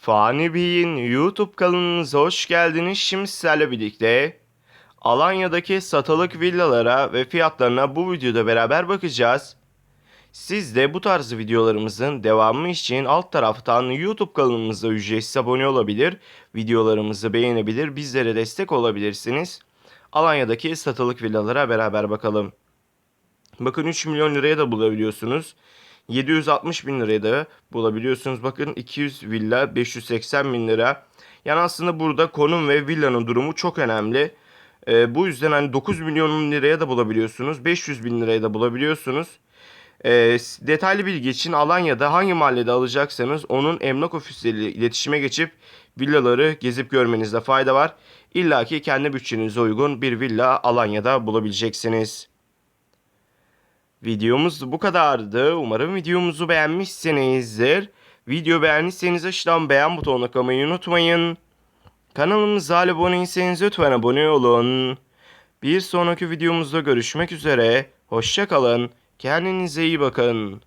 Fani Bey'in YouTube kanalınıza hoş geldiniz. Şimdi sizlerle birlikte Alanya'daki satılık villalara ve fiyatlarına bu videoda beraber bakacağız. Siz de bu tarz videolarımızın devamı için alt taraftan YouTube kanalımıza ücretsiz abone olabilir, videolarımızı beğenebilir, bizlere destek olabilirsiniz. Alanya'daki satılık villalara beraber bakalım. Bakın 3 milyon liraya da bulabiliyorsunuz. 760 bin liraya da bulabiliyorsunuz. Bakın 200 villa 580 bin lira. Yani aslında burada konum ve villanın durumu çok önemli. Ee, bu yüzden hani 9 milyon liraya da bulabiliyorsunuz. 500 bin liraya da bulabiliyorsunuz. S- detaylı bilgi için Alanya'da hangi mahallede alacaksanız onun emlak ofisleriyle iletişime geçip villaları gezip görmenizde fayda var. İlla ki kendi bütçenize uygun bir villa Alanya'da bulabileceksiniz. Videomuz bu kadardı. Umarım videomuzu beğenmişsinizdir. Video beğendiyseniz aşağıdan beğen butonuna tıklamayı unutmayın. Kanalımıza hala abone değilseniz lütfen abone olun. Bir sonraki videomuzda görüşmek üzere. Hoşçakalın. Kendinize iyi bakın.